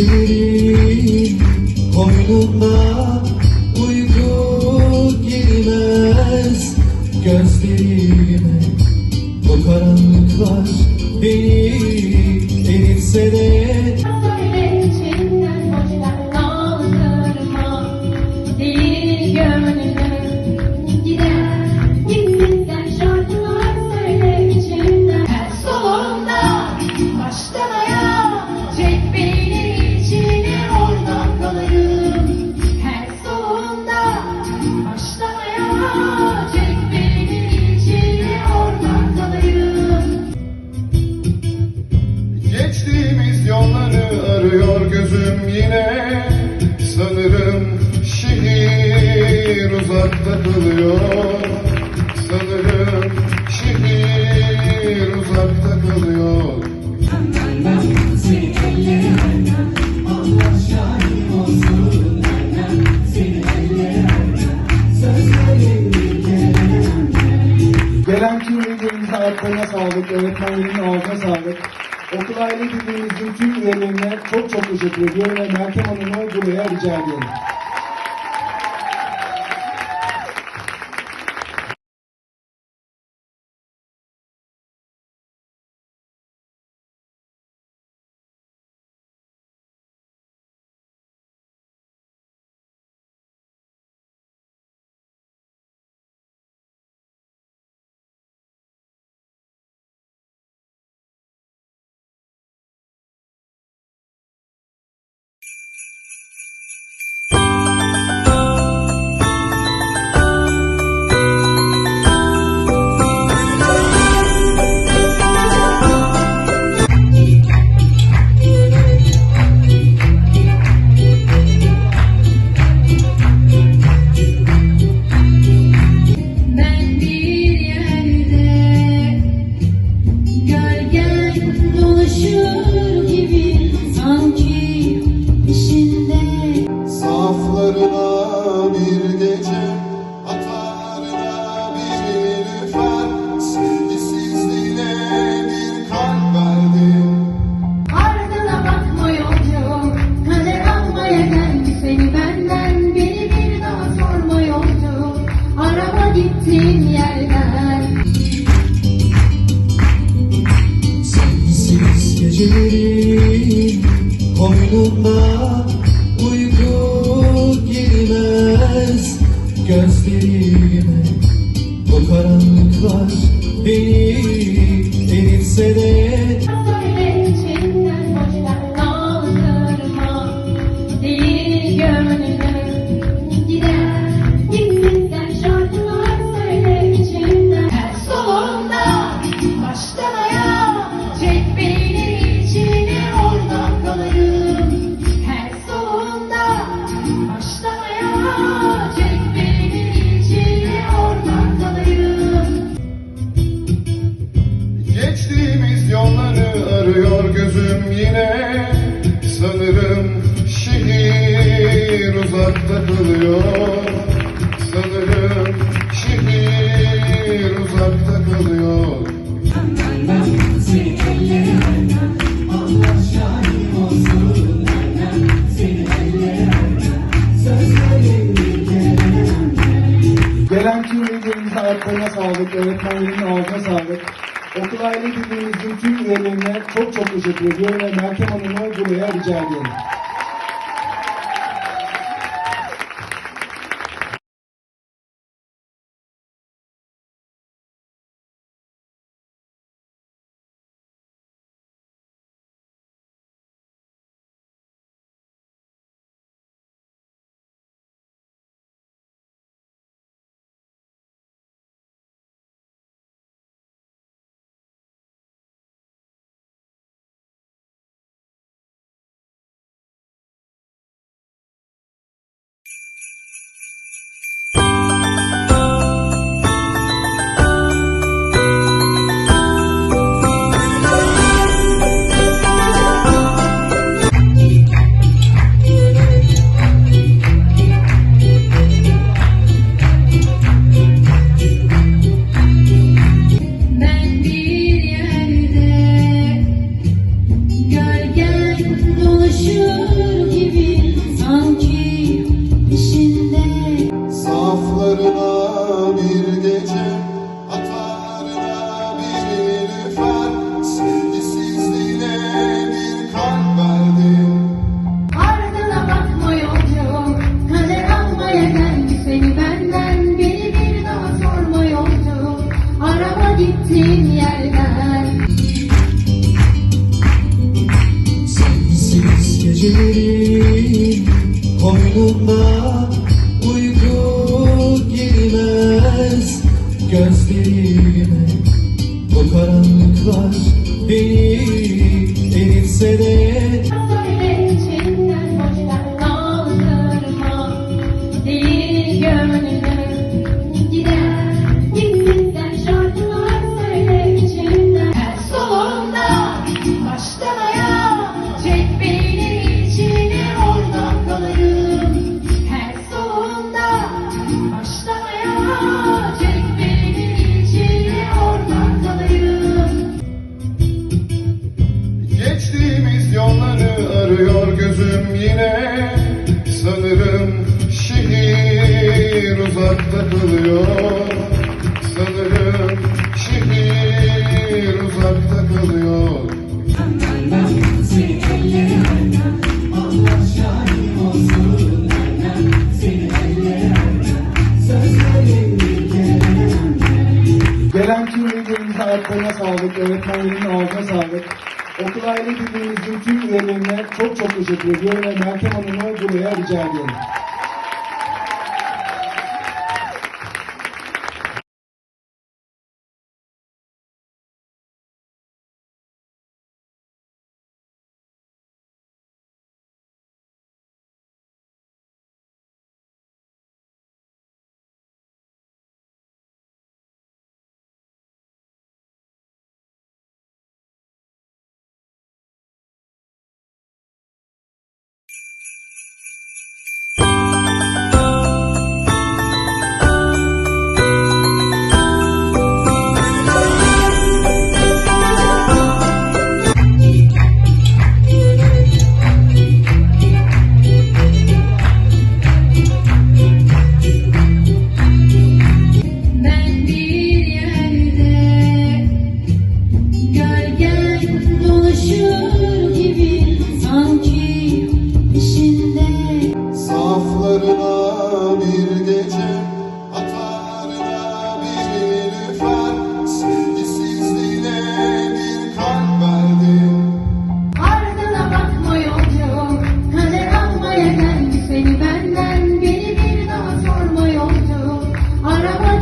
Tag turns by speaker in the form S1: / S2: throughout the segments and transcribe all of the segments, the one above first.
S1: gibi
S2: Koynunda uyku girmez Gözlerime. Bu karanlıklar beni eritse de
S3: emeklerine çok çok teşekkür ediyorum ve Meltem Hanım'ı buraya rica ediyorum. geceleri koynunda ifat takılıyor Sanırım şehir uzakta kalıyor
S4: Gelen tüm üyelerimize ayaklarına sağlık, öğretmenlerin ağzına sağlık. Okul aile birliğimizin tüm üyelerine çok çok teşekkür ediyorum ve Meltem Hanım'ı buraya rica ediyorum.
S2: uyku girmez gözlerime. Bu karanlıklar beni eritse de
S4: Gelen tüm üyelerimize ayaklarına sağlık, öğretmenlerimin ağzına sağlık. Okul aile birliğimizin tüm üyelerine çok çok teşekkür ediyorum ve Meltem Hanım'ı buraya rica ediyorum.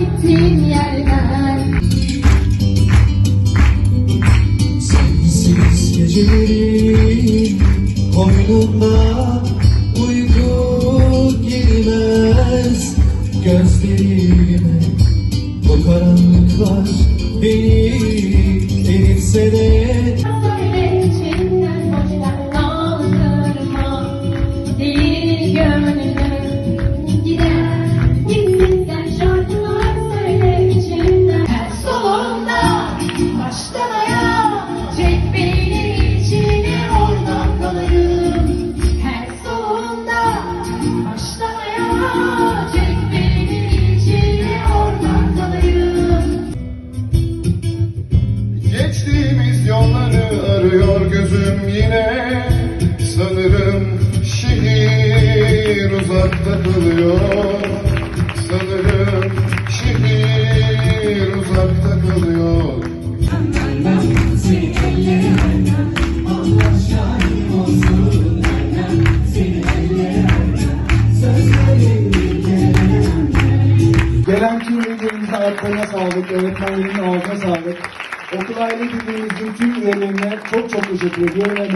S3: gittiğin yerden. Sensiz
S2: geceleri koynumda
S3: y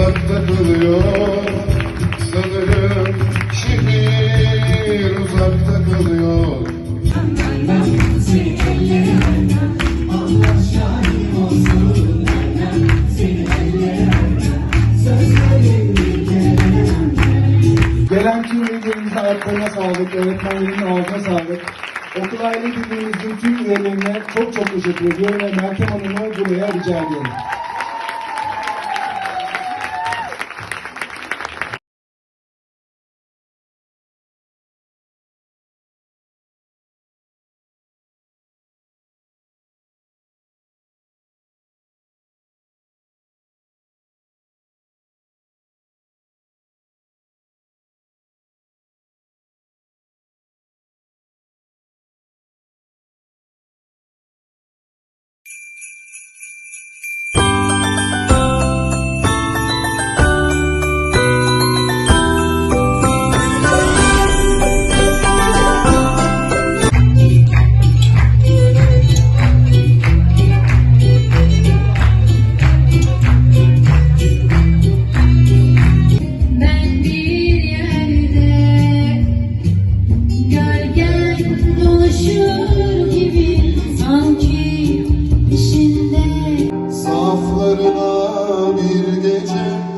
S3: şehir uzakta kalıyor Sanırım şehir uzakta kalıyor
S4: Gelen tüm velilerimizin ayaklarına sağlık, öğretmenlerin ağzına sağlık. Okul aile birliğimizin tüm üyelerine çok çok teşekkür ediyorum ve Meltem Hanım'ı buraya rica ediyorum.
S3: Saflarına bir gece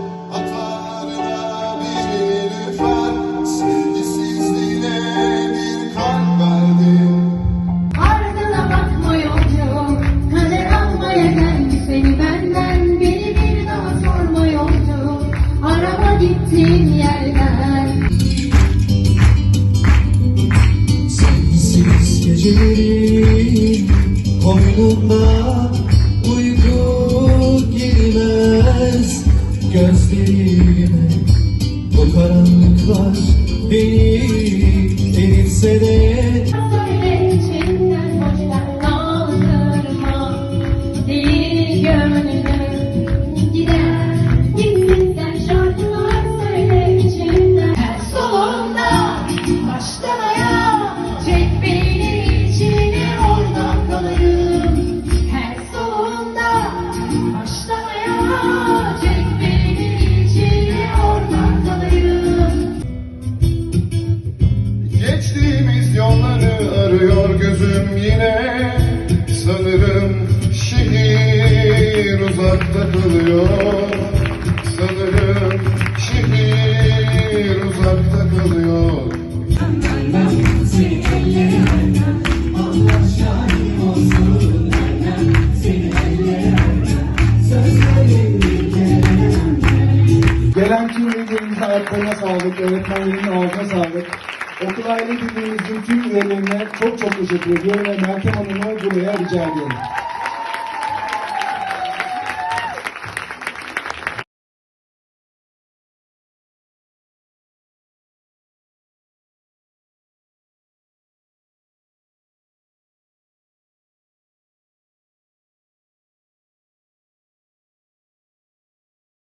S5: beni
S2: eritse de
S5: Söyle
S3: yine Sanırım şehir uzakta kalıyor Sanırım şehir uzakta kalıyor
S4: Gelen tüm velilerimizin ayaklarına sağlık, öğretmenlerin ağzına sağlık. Okul aile birliğimizin tüm üyelerine çok çok teşekkür ediyorum ve Meltem Hanım'ı buraya rica ediyorum.